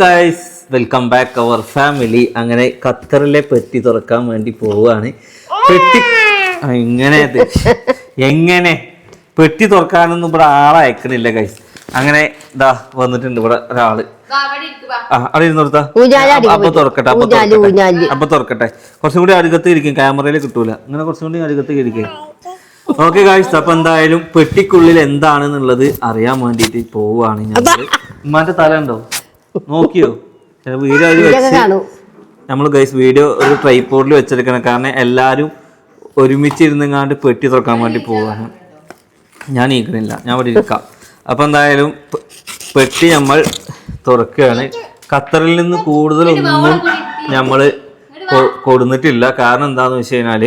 Guys welcome back our family അങ്ങനെ ഖത്തറിലെ പെട്ടി തുറക്കാൻ വേണ്ടി പോവുകയാണ്. പെട്ടി എങ്ങനെ ഇങ്ങനെ എങ്ങനെ? പെട്ടി തുറക്കാനൊന്നും ഇവിടെ ആളെ അയക്കണില്ല ഗൈസ് അങ്ങനെ ഇതാ വന്നിട്ടുണ്ട് ഇവിടെ ഒരാൾ. ആ അവിടെ ഇരുന്ന് കൊടുത്താ. ഊഞ്ഞാൽ അടിയിൽ അപ്പൊ തുറക്കട്ടെ അപ്പൊ തുറക്കട്ടെ. അപ്പൊ തുറക്കട്ടെ. കുറച്ചും കൂടി അടുക്കത്ത് ഇരിക്കും ക്യാമറയിൽ കിട്ടൂല. അങ്ങനെ കുറച്ചും കൂടി അടുക്കത്ത് ഇരിക്കും. ഓക്കെ ഗായ്സ് അപ്പൊ എന്തായാലും പെട്ടിക്കുള്ളിൽ എന്താണെന്നുള്ളത് അറിയാൻ വേണ്ടിയിട്ട് പോവുകയാണ് ഞാൻ ഉമ്മാന്റെ തല ഉണ്ടോ? നോക്കിയോ? വീഡിയോ അതിൽ ഇതൊക്കെ വെച്ച് നമ്മൾ ഗൈസ് വീഡിയോ ഒരു ട്രൈപ്പോർഡിൽ വെച്ചെടുക്കണം. കാരണം എല്ലാവരും ഒരുമിച്ചിരുന്നെങ്ങാണ്ട് പെട്ടി തുറക്കാൻ വേണ്ടി പോവാണ്. ഞാൻ നീക്കണില്ല. ഞാൻ ഇവിടെ ഇരിക്കാം. അപ്പം എന്തായാലും പെട്ടി നമ്മൾ തുറക്കുകയാണ്. ഖത്തറിൽ നിന്ന് കൂടുതലൊന്നും നമ്മൾ കൊടുന്നിട്ടില്ല. കാരണം എന്താന്ന് വെച്ച് കഴിഞ്ഞാൽ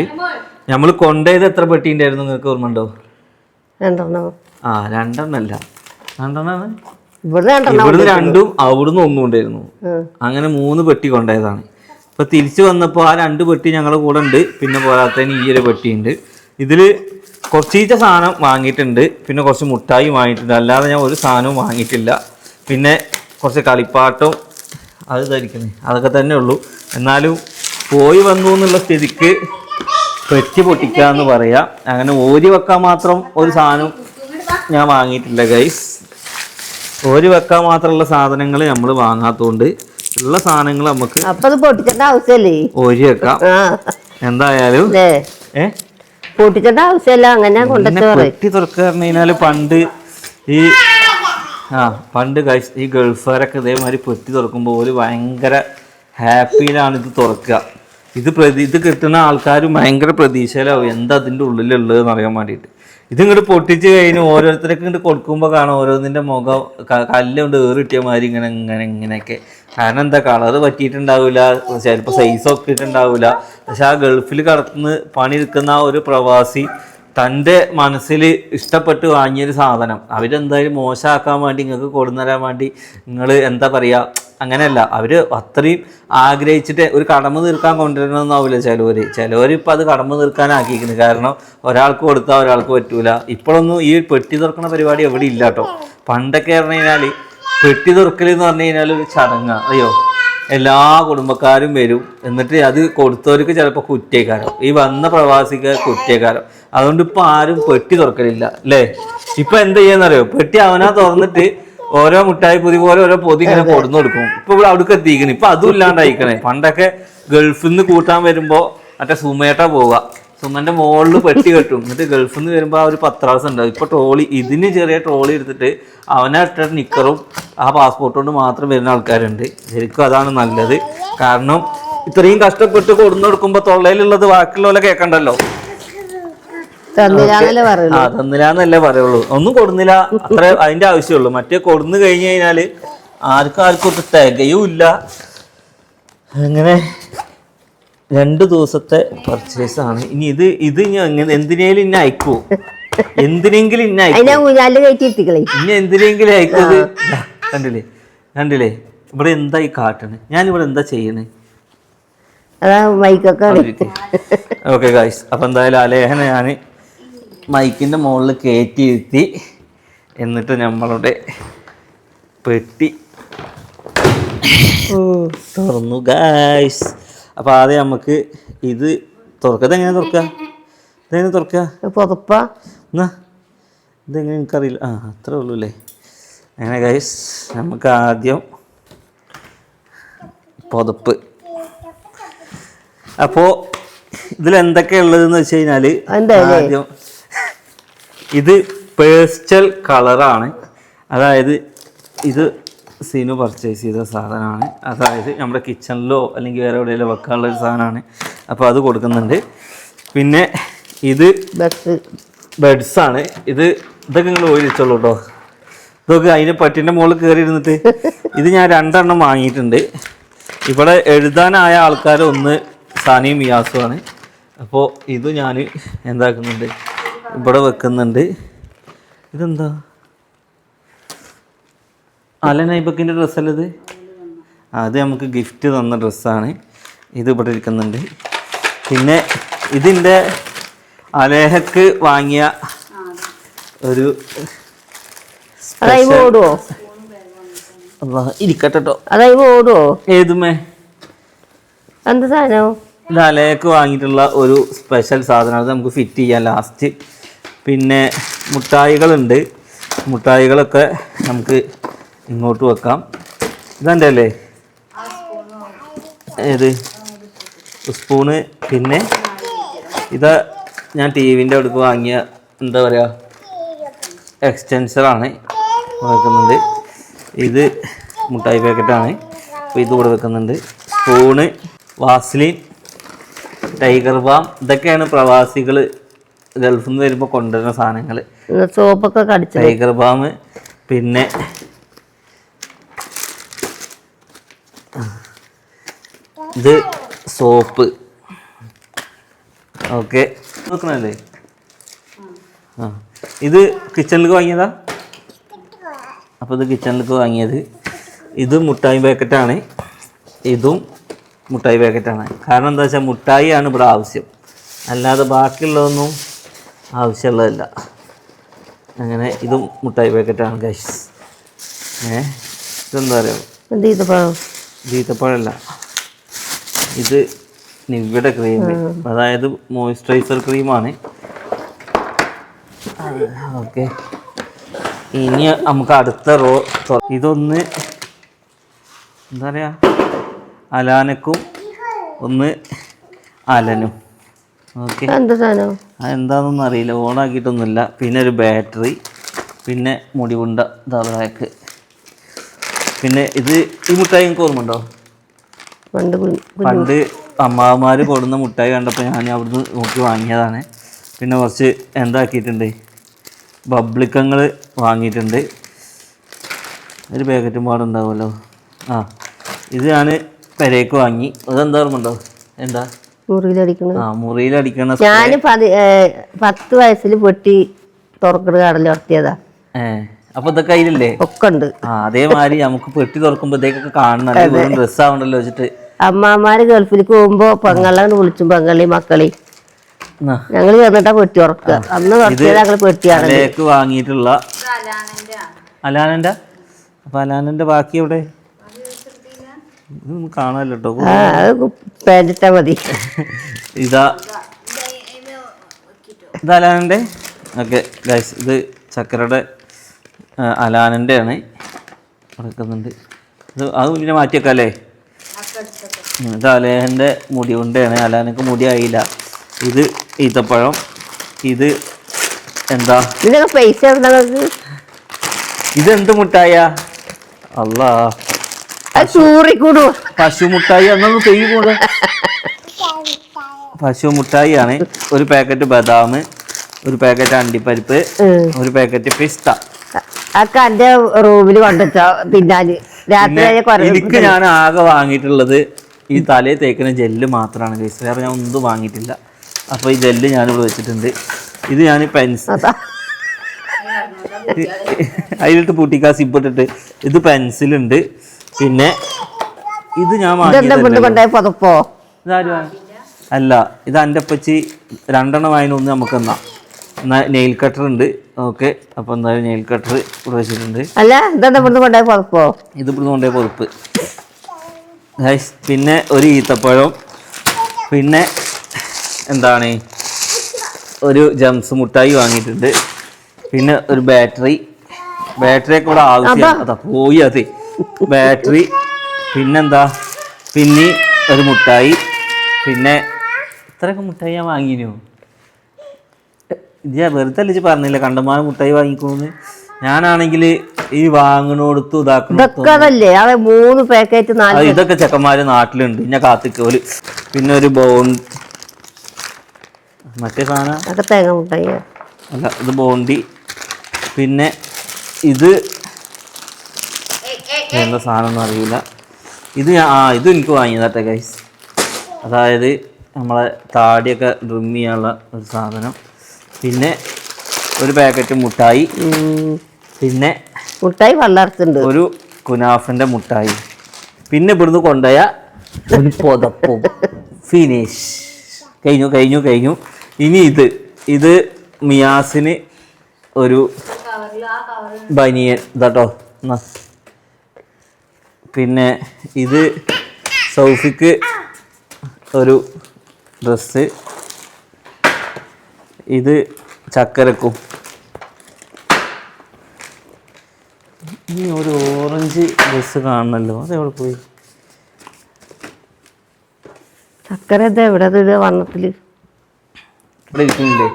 നമ്മൾ കൊണ്ടുപോയത് എത്ര പെട്ടി ഉണ്ടായിരുന്നു നിങ്ങൾക്ക് ഓർമ്മ ഉണ്ടോ ആ രണ്ടെണ്ണല്ല. രണ്ടെണ്ണമാണ് ഇവിടെ രണ്ടെണ്ണം ഇവിടുന്ന് രണ്ടും അവിടുന്ന് ഒന്നും ഉണ്ടായിരുന്നു അങ്ങനെ മൂന്ന് പെട്ടി കൊണ്ടായതാണ്. ഇപ്പൊ തിരിച്ചു വന്നപ്പോ ആ രണ്ട് പെട്ടി ഞങ്ങളുടെ കൂടെ ഉണ്ട്. പിന്നെ പോരാത്തതിന് ഈ ഒരു പെട്ടി ഉണ്ട്. ഇതിൽ കുറച്ചീച്ച സാധനം വാങ്ങിയിട്ടുണ്ട്. പിന്നെ കുറച്ച് മുട്ടായി വാങ്ങിയിട്ടുണ്ട്. അല്ലാതെ ഞാൻ ഒരു സാധനവും വാങ്ങിയിട്ടില്ല. പിന്നെ കുറച്ച് കളിപ്പാട്ടവും അത് ധരിക്കണേ അതൊക്കെ തന്നെ ഉള്ളൂ. എന്നാലും പോയി വന്നു എന്നുള്ള സ്ഥിതിക്ക് പെട്ടി പൊട്ടിക്കുക എന്ന് പറയാം. അങ്ങനെ ഓരി വെക്കാൻ മാത്രം ഒരു സാധനം ഞാൻ വാങ്ങിയിട്ടില്ല ഗൈസ് ഓരി വെക്കാൻ മാത്രമുള്ള സാധനങ്ങൾ നമ്മൾ വാങ്ങാത്തോണ്ട് ഉള്ള സാധനങ്ങൾ നമുക്ക് അപ്പൊ അത് പൊട്ടിച്ചേണ്ട ആവശ്യമല്ലേ ഓരി വെക്കാം. എന്തായാലും ഏ? പൊട്ടിച്ചേണ്ട ആവശ്യമല്ല. അങ്ങനെ പെട്ടി തുറക്കുക പറഞ്ഞു കഴിഞ്ഞാൽ പണ്ട് ഈ ആ പണ്ട് ഈ ഗൾഫുകാരൊക്കെ ഇതേമാതിരി പെട്ടി തുറക്കുമ്പോൾ ഒരു ഭയങ്കര ഹാപ്പിയിലാണ് ഇത് തുറക്കുക. ഇത് പ്രതി ഇത് കിട്ടുന്ന ആൾക്കാരും ഭയങ്കര പ്രതീക്ഷയിലാവും. എന്താ അതിന്റെ ഉള്ളിലുള്ളതെന്ന് അറിയാൻ വേണ്ടിയിട്ട്. ഇത് ഇങ്ങോട്ട് പൊട്ടിച്ച് കഴിഞ്ഞ് ഓരോരുത്തർക്ക് ഇങ്ങോട്ട് കൊടുക്കുമ്പോൾ കാണാം ഓരോന്നിന്റെ മുഖം കല്ലുകൊണ്ട് കല്ല് കൊണ്ട് ഏറിട്ടിയ മാതിരി ഇങ്ങനെ ഇങ്ങനെ ഇങ്ങനെയൊക്കെ. കാരണം എന്താ കളർ പറ്റിയിട്ടുണ്ടാവില്ല ചിലപ്പോൾ സൈസ് ഒക്കെ ഇട്ടുണ്ടാവില്ല പക്ഷെ ആ ഗൾഫിൽ കടത്തുന്ന പണിയെടുക്കുന്ന ആ ഒരു പ്രവാസി തന്റെ മനസ്സിൽ ഇഷ്ടപ്പെട്ട് വാങ്ങിയൊരു സാധനം. അവരെന്തായാലും മോശമാക്കാൻ വേണ്ടി നിങ്ങൾക്ക് കൊടുന്നരാൻ വേണ്ടി നിങ്ങൾ എന്താ പറയുക അങ്ങനെയല്ല. അവർ അത്രയും ആഗ്രഹിച്ചിട്ട് ഒരു കടമ തീർക്കാൻ കൊണ്ടുവരണമെന്നാവില്ല ചിലവർ ചിലവർ ഇപ്പം അത് കടമ തീർക്കാനാക്കിയിരിക്കുന്നത് കാരണം ഒരാൾക്ക് കൊടുത്താൽ ഒരാൾക്ക് പറ്റൂല. ഇപ്പോഴൊന്നും ഈ പെട്ടി തുറക്കുന്ന പരിപാടി എവിടെ ഇല്ല കേട്ടോ. പണ്ടൊക്കെ പറഞ്ഞു കഴിഞ്ഞാൽ പെട്ടി തുറക്കൽ എന്ന് പറഞ്ഞു കഴിഞ്ഞാൽ ഒരു ചടങ്ങാണ് അയ്യോ. എല്ലാ കുടുംബക്കാരും വരും. എന്നിട്ട് അത് കൊടുത്തവർക്ക് ചിലപ്പോൾ കുറ്റേക്കാരം ഈ വന്ന പ്രവാസിക്ക് കുറ്റേക്കാരം അതുകൊണ്ട് ഇപ്പൊ ആരും പെട്ടി തുറക്കലില്ല അല്ലേ? ഇപ്പൊ എന്താ ചെയ്യാന്നറിയോ? പെട്ടി അവനാ തുറന്നിട്ട് ഓരോ മുട്ടായി പൊതി പോലെ ഓരോ പൊതി ഇങ്ങനെ കൊടുന്നു കൊടുക്കും. ഇപ്പൊ ഇവിടെ അവിടേക്ക് എത്തിക്കണേ. ഇപ്പൊ അതും ഇല്ലാണ്ടായിക്കണേ. പണ്ടൊക്കെ ഗൾഫിൽ നിന്ന് കൂട്ടാൻ വരുമ്പോ മറ്റേ സുമേട്ട പോവുക. സുമന്റെ മുകളിൽ പെട്ടി കെട്ടും. എന്നിട്ട് ഗൾഫിൽ നിന്ന് വരുമ്പോൾ ആ ഒരു പത്രാസം ഉണ്ടാവും ഇപ്പൊ ട്രോളി ഇതിന് ചെറിയ ട്രോളി എടുത്തിട്ട് അവനെ ഇട്ട നിക്കറും. ആ പാസ്പോർട്ട് കൊണ്ട് മാത്രം വരുന്ന ആൾക്കാരുണ്ട്. ശരിക്കും അതാണ് നല്ലത്. കാരണം ഇത്രയും കഷ്ടപ്പെട്ട് കൊടുന്നു കൊടുക്കുമ്പോ തൊള്ളയിലുള്ളത് ബാക്കിയുള്ള കേൾക്കണ്ടല്ലോ പറയുള്ളൂ. ആ തന്നില്ലാന്നല്ലേ പറയുള്ളൂ. ഒന്നും കൊടുന്നില്ല. അത്ര അതിന്റെ ആവശ്യമുള്ളൂ. മറ്റേ കൊടുന്നു കഴിഞ്ഞു കഴിഞ്ഞാൽ ആർക്കും ആർക്കും ഒട്ട് തികയും ഇല്ല അങ്ങനെ രണ്ട് ദിവസത്തെ പർച്ചേസ് ആണ്. ഇനി ഇത് ഇത് ഞാൻ എന്തിനേലും ഇന്നെ അയക്കുവോ എന്തിനെങ്കിലും ഇന്നെ അയക്കും. അതിനെ എന്തിനെങ്കിലും അയക്കത് കണ്ടില്ലേ? കണ്ടില്ലേ? ഇവിടെ എന്താ ഈ കാട്ടണ്? ഞാൻ ഇവിടെ എന്താ ചെയ്യണേ? അതാ മൈക്കൊക്കെ ഓക്കെ ഗായ്സ് അപ്പം എന്തായാലും അലേഹന ഞാൻ മൈക്കിന്റെ മുകളിൽ കയറ്റി ഇരുത്തി എന്നിട്ട് നമ്മളുടെ പെട്ടി തുറന്നു ഗായ്സ് അപ്പോൾ ആദ്യം നമുക്ക് ഇത് തുറക്കുക ഇതെങ്ങനെ തുറക്കുക ഇതെങ്ങനെ തുറക്കുക പുതപ്പ. എന്നാ ഇതെങ്ങനെ എനിക്കറിയില്ല. ആ അത്രേ ഉള്ളൂ അല്ലേ അങ്ങനെ ഗൈസ് നമുക്ക് ആദ്യം പുതപ്പ്. അപ്പോൾ ഇതിൽ എന്തൊക്കെയുള്ളതെന്ന് വെച്ച് കഴിഞ്ഞാൽ ആദ്യം ഇത് പേസ്റ്റൽ കളറാണ്. അതായത് ഇത് സീനു പർച്ചേസ് ചെയ്ത സാധനമാണ്. അതായത് നമ്മുടെ കിച്ചണിലോ അല്ലെങ്കിൽ വേറെ എവിടെയെങ്കിലും വെക്കാനുള്ള ഒരു സാധനമാണ്. അപ്പോൾ അത് കൊടുക്കുന്നുണ്ട്. പിന്നെ ഇത് ബെഡ്സാണ് ബെഡ്സ് ആണ്. ഇത് ഇതൊക്കെ നിങ്ങൾ ഓയിലിച്ചോളൂ കേട്ടോ ഇതൊക്കെ അതിന് പട്ടിന്റെ മുകളിൽ കയറി ഇരുന്നിട്ട് ഇത് ഞാൻ രണ്ടെണ്ണം വാങ്ങിയിട്ടുണ്ട്. ഇവിടെ എഴുതാനായ ആൾക്കാർ ഒന്ന് സാനിയും മിയാസുമാണ് അപ്പോൾ ഇത് ഞാൻ എന്താക്കുന്നുണ്ട്? ഇവിടെ വെക്കുന്നുണ്ട്. ഇതെന്താ? അലൻ ഐബക്കിന്റെ ഡ്രസ്സല്ല ഇത്? അത് നമുക്ക് ഗിഫ്റ്റ് തന്ന ഡ്രസ്സാണ്. ഇത് ഇവിടെ ഇരിക്കുന്നുണ്ട്. പിന്നെ ഇതിന്റെ അലേഹക്ക് വാങ്ങിയ ഒരു ഓടുവോ? ഇരിക്കട്ടെ കേട്ടോ അതായത് ഓടുവോ? ഏതുമേ? എന്ത് സാധനം? ഇത് അലയൊക്കെ വാങ്ങിയിട്ടുള്ള ഒരു സ്പെഷ്യൽ സാധനം. അത് നമുക്ക് ഫിറ്റ് ചെയ്യാം ലാസ്റ്റ് പിന്നെ മുട്ടായികളുണ്ട്. മുട്ടായികളൊക്കെ നമുക്ക് ഇങ്ങോട്ട് വെക്കാം. ഇതെന്റെ അല്ലേ ഏത്? സ്പൂണ്. പിന്നെ ഇത് ഞാൻ ടി വിന്റെ അടുക്ക് വാങ്ങിയ എന്താ പറയുക എക്സ്റ്റൻസറാണ് വെക്കുന്നുണ്ട് ഇത് മുട്ടായി പാക്കറ്റാണ്. അപ്പോൾ ഇത് കൂടെ വെക്കുന്നുണ്ട്. സ്പൂണ് വാസ്ലിൻ ടൈഗർ ബാം ഇതൊക്കെയാണ് പ്രവാസികൾ ഗൾഫിൽ നിന്ന് വരുമ്പോൾ കൊണ്ടുവരുന്ന സാധനങ്ങൾ സോപ്പൊക്കെ ടൈഗർ ബാം പിന്നെ ഇത് സോപ്പ്. ഓക്കെ. നോക്കണല്ലേ? ആ. ഇത് കിച്ചണിലേക്ക് വാങ്ങിയതാ? അപ്പോൾ ഇത് കിച്ചണിലേക്ക് വാങ്ങിയത് ഇത് മുട്ടായി പാക്കറ്റാണ്. ഇതും മുട്ടായി പാക്കറ്റാണ്. കാരണം എന്താ വെച്ചാൽ മുട്ടായിയാണ് ഇവിടെ ആവശ്യം. അല്ലാതെ ബാക്കിയുള്ളതൊന്നും ആവശ്യമുള്ളതല്ല. അങ്ങനെ ഇതും മുട്ടായി പാക്കറ്റാണ് ഗൈസ് ഏ? ഇതെന്താ പറയുക? ഈത്തപ്പഴം. ഈത്തപ്പഴമല്ല. ഇത് നിവ്യുടെ ക്രീം അതായത് മോയ്സ്ചറൈസർ ക്രീമാണ് ഓക്കെ. ഇനി നമുക്ക് അടുത്ത റോ ഇതൊന്ന് എന്താ പറയുക അലാനക്കും ഒന്ന് അലനും. ഓക്കെ. അതെന്താണെന്നൊന്നും അറിയില്ല. ഓണാക്കിയിട്ടൊന്നുമില്ല പിന്നെ ഒരു ബാറ്ററി. പിന്നെ മുടിവുണ്ട ദളാക്ക് പിന്നെ ഇത് ഈ മുട്ടായി നിങ്ങൾക്ക് ഓർമ്മയുണ്ടോ? പണ്ട് പണ്ട് അമ്മാവന്മാർ കൊടുന്ന മുട്ടായി കണ്ടപ്പോൾ ഞാൻ അവിടുന്ന് നോക്കി വാങ്ങിയതാണ്. പിന്നെ കുറച്ച് എന്താക്കിയിട്ടുണ്ട്? ബബ്ലിക്കങ്ങൾ വാങ്ങിയിട്ടുണ്ട്. ഒരു പാക്കറ്റും പാടുണ്ടാവുമല്ലോ ആ ഇത് ഞാൻ പെരേക്ക് വാങ്ങി. അതെന്താ ഓർമ്മണ്ടോ എന്താ? മുറിയിലടിക്കണം ആ മുറിയിലടിക്കണ ഞാൻ പത്ത് വയസ്സിൽ പൊട്ടി തുറക്കണ കടൽ നടത്തിയതാ ഏ അപ്പോൾ ഇതൊക്കെ അതിലില്ലേ ഒക്കെ ഉണ്ട് ആ അതേമാതിരി നമുക്ക് പെട്ടി തുറക്കുമ്പോഴത്തേക്കൊക്കെ കാണണം ഡ്രസ്സ് ആവണ്ടല്ലോ വെച്ചിട്ട്. അമ്മാമാര് ഗൾഫിലേക്ക് പോകുമ്പോ പെങ്ങളെ വിളിച്ചും പെങ്ങളി മക്കളി ഞങ്ങൾ ചെന്നിട്ടാ പെട്ടി ഉറക്കുക. അന്ന് തുറക്കിയത് ഞങ്ങൾ പെട്ടിയാണ് വാങ്ങിയിട്ടുള്ള അലാനന്റെ അപ്പൊ അലാനന്റെ ബാക്കി എവിടെ? കാണാല്ലോ കേട്ടോ അത് പേരിട്ടാ മതി. ഇതാ. ഇത് അലാനന്റെ? ഓക്കെ ഗൈസ് ഇത് ചക്കരയുടെ ആ, അലാനന്റെ ആണ് നടക്കുന്നുണ്ട്. ഇത് അത് പിന്നെ മാറ്റിയേക്കാം അല്ലേ ഇത് അലേഹന്റെ മുടി കൊണ്ടാണ്. അലാനക്ക് മുടി ആയില്ല. ഇത് ഈത്തപ്പഴം. ഇത് എന്താ? ഇതിനൊക്കെ പൈസ ഇതെന്ത് മുട്ടായ? അല്ലാ പശു മുട്ടായി അന്നൊന്ന് തെയ്യ് പശു മുട്ടായി ആണ് ഒരു പാക്കറ്റ് ബദാം ഒരു പാക്കറ്റ് അണ്ടിപ്പരിപ്പ് ഒരു പാക്കറ്റ് പിസ്ത. എന്റെ റൂമിൽ കൊണ്ടുവച്ചോ തിന്നാന്. രാത്രി എനിക്ക് ഞാൻ ആകെ വാങ്ങിയിട്ടുള്ളത് ഈ തലയിൽ തേക്കുന്ന ജെല്ല് മാത്രമാണ് ഗൈസ് വേറെ ഞാൻ ഒന്നും വാങ്ങിയിട്ടില്ല. അപ്പോൾ ഈ ജെല്ല് ഞാനിവിടെ വെച്ചിട്ടുണ്ട്. ഇത് ഞാൻ പെൻസിൽ അതാ. അതിലിട്ട് പൂട്ടിക്കാ സിപ്പിട്ടിട്ട് ഇത് പെൻസിലുണ്ട്. പിന്നെ ഇത് ഞാൻ ഇതെന്താ കൊണ്ട് വാങ്ങിയത് കൊണ്ടുപോയ പുതപ്പോ? ഇതാര് വാങ്ങി? അല്ല ഇത് എന്റെ അപ്പച്ചി രണ്ടെണ്ണം വായന ഒന്ന് നമുക്ക് എന്നാ നെയിൽ കട്ടർ ഉണ്ട്. ഓക്കെ. അപ്പൊ എന്തായാലും നെയിൽ കട്ടർ ഇവിടെ വെച്ചിട്ടുണ്ട്. അല്ല ഇതെന്താ കൊണ്ടുപോയ പുതപ്പോ? ഇത് ഇവിടുന്ന് കൊണ്ടുപോയ പൊറുപ്പ് ഗൈസ് പിന്നെ ഒരു ഈത്തപ്പഴം. പിന്നെ എന്താണ്? ഒരു ജംസ് മുട്ടായി വാങ്ങിയിട്ടുണ്ട്. പിന്നെ ഒരു ബാറ്ററി. ബാറ്ററി ഒക്കെ ഇവിടെ ആവശ്യം. അതാ. പോയി അതെ. ബാറ്ററി. പിന്നെന്താ? പിന്നെ ഒരു മുട്ടായി. പിന്നെ ഇത്രയൊക്കെ മുട്ടായി ഞാൻ വാങ്ങിനു. ഇത് ഞാൻ വെറുതെ അല്ലേ പറഞ്ഞില്ല കണ്ടമാനം മുട്ടായി വാങ്ങിക്കോന്ന്? ഞാനാണെങ്കിൽ ഈ വാങ്ങണോടത്തും ഇതാക്കണോടത്തും ഇതൊക്കെ അതല്ലേ അത് മൂന്ന് പാക്കറ്റ് നാല് ഇതൊക്കെ ചെക്കന്മാര് നാട്ടിലുണ്ട്. ഞാൻ കാത്തിക്കോൽ പിന്നെ ഒരു ബോണ്ട് മറ്റേ സാധനം? അതൊക്കെ തേങ്ങ മുട്ടായി. അല്ല ഇത് ബോണ്ടി പിന്നെ ഇത് എന്താ സാധനം ഒന്നും അറിയില്ല. ഇത് ഞാൻ ആ ഇത് എനിക്ക് വാങ്ങിയതാട്ടെ ഗൈസ് അതായത് നമ്മളെ താടിയൊക്കെ ഡ്രിം ചെയ്യാനുള്ള ഒരു സാധനം. പിന്നെ ഒരു പാക്കറ്റ് മുട്ടായി. പിന്നെ മുട്ടായി വള്ളർത്തുണ്ട്. ഒരു കുനാഫിന്റെ മുട്ടായി. പിന്നെ ഇവിടുന്ന് കൊണ്ടുപോയ ഒരു പുതപ്പും. ഫിനിഷ് കഴിഞ്ഞു കഴിഞ്ഞു കഴിഞ്ഞു. ഇനി ഇത് ഇത് മിയാസിന് ഒരു ബനിയൻ ഇതാട്ടോ. പിന്നെ ഇത് സൗഫിക്ക് ഒരു ഡ്രസ്സ്. ഇത് ചക്കരക്കും. ഇനി ഒരു ഓറഞ്ച് ബസ് കാണണല്ലോ. അത് എവിടെ പോയി? ചക്കര ഇത് എവിടെ ഇത് വണ്ണത്തിൽ ഇവിടെ ഇരിക്കുന്നില്ലേ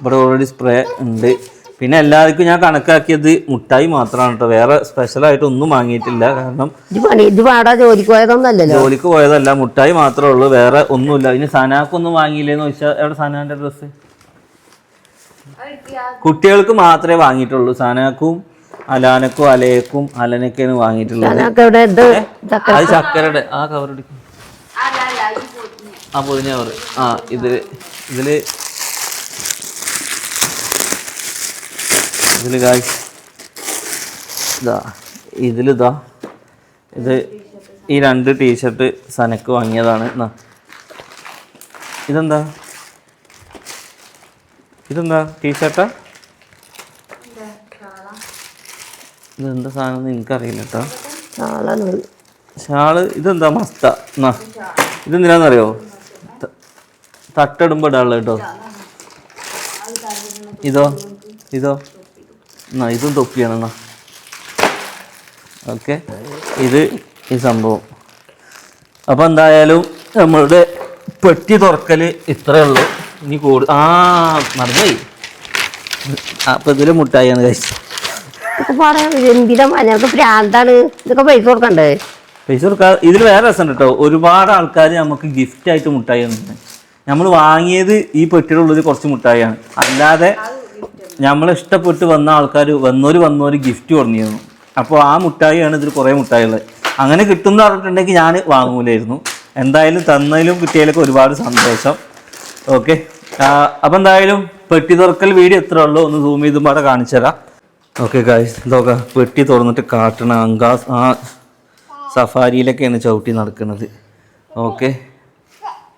ഇവിടെ ഓൾറെഡി സ്പ്രേ ഉണ്ട്. പിന്നെ എല്ലാവർക്കും ഞാൻ കണക്കാക്കിയത് മുട്ടായി മാത്രമാണ് കേട്ടോ. വേറെ സ്പെഷ്യലായിട്ട് ഒന്നും വാങ്ങിയിട്ടില്ല. കാരണം ഇത് പണി ഇത് പാടാ ജോലിക്ക് പോയതൊന്നല്ലല്ലോ? ജോലിക്ക് പോയതല്ല. മുട്ടായി മാത്രമേ ഉള്ളൂ. വേറെ ഒന്നുമില്ല. ഇനി സനാക്കൊന്നും വാങ്ങിയില്ലേന്ന് ചോദിച്ചാൽ എവിടെ സനാന്റെ ഡ്രസ്സ് കുട്ടികൾക്ക് മാത്രമേ വാങ്ങിയിട്ടുള്ളൂ. സനാക്കും അലാനക്കും അലയക്കും അലനക്കാണ് വാങ്ങിയിട്ടുള്ളത്. അത് ചക്കരയുടെ ആ കവർ എടുക്കും. ആ പൊതിഞ്ഞ കവർ ആ ഇതിൽ ഇതിൽ ഇതിൽ കായ് ഇതാ ഇതിലിതാ ഇത് ഈ രണ്ട് ടീഷർട്ട് സനക്ക് വാങ്ങിയതാണ്. എന്നാ ഇതെന്താ? ഇതെന്താ? ടീഷർട്ടാ ഇതെന്താ സാധനം എനിക്കറിയില്ല കേട്ടോ ഷാൾ ഇതെന്താ മസ്ത? എന്നാ ഇതെന്തിനാന്നറിയോ? ത- തട്ടിടുമ്പോ ഇടാനുള്ള കേട്ടോ ഇതോ ഇതോ. എന്നാ ഇതും തൊപ്പിയാണ് എന്നാ ഓക്കെ. ഇത് ഈ സംഭവം. അപ്പോൾ എന്തായാലും നമ്മളുടെ പെട്ടി തുറക്കൽ ഇത്രയേ ഉള്ളൂ. ഇനി കൂടു ആ മറന്നുപോയി. അപ്പം ഇതിൽ മുട്ടായിയാണ് കഴിച്ചത്. ഇതൊക്കെ ഇതിൽ വേറെ രസമുണ്ട് കേട്ടോ ഒരുപാട് ആൾക്കാർ നമുക്ക് ഗിഫ്റ്റ് ആയിട്ട് മുട്ടായി നമ്മൾ വാങ്ങിയത് ഈ പെട്ടിലുള്ളത് കുറച്ച് മുട്ടായിയാണ്. അല്ലാതെ നമ്മൾ ഇഷ്ടപ്പെട്ട് വന്ന ആൾക്കാർ വന്നോര് വന്നോര് ഗിഫ്റ്റ് കൊടുന്നിരുന്നു. അപ്പോൾ ആ മുട്ടായിയാണ് ഇതിൽ കുറേ മുട്ടായിയുള്ളത് അങ്ങനെ കിട്ടുന്ന പറഞ്ഞിട്ടുണ്ടെങ്കിൽ ഞാൻ വാങ്ങൂലായിരുന്നു. എന്തായാലും തന്നതിലും കിട്ടിയതിലൊക്കെ ഒരുപാട് സന്തോഷം. ഓക്കെ. അപ്പം എന്തായാലും പെട്ടി തുറക്കൽ വീഡിയോ എത്ര ഉള്ളൂ. ഒന്ന് സൂം ചെയ്തും പാടെ കാണിച്ചു തരാം. ഓക്കെ ഗായ്സ് ഇതൊക്കെ പെട്ടി തുറന്നിട്ട് കാട്ടണ അങ്കാസ് ആ സഫാരിയിലൊക്കെയാണ് ചവിട്ടി നടക്കുന്നത്. ഓക്കെ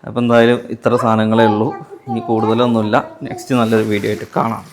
അപ്പോൾ എന്തായാലും ഇത്ര സാധനങ്ങളേ ഉള്ളൂ. ഇനി കൂടുതലൊന്നുമില്ല. നെക്സ്റ്റ് നല്ലൊരു വീഡിയോ ആയിട്ട് കാണാം.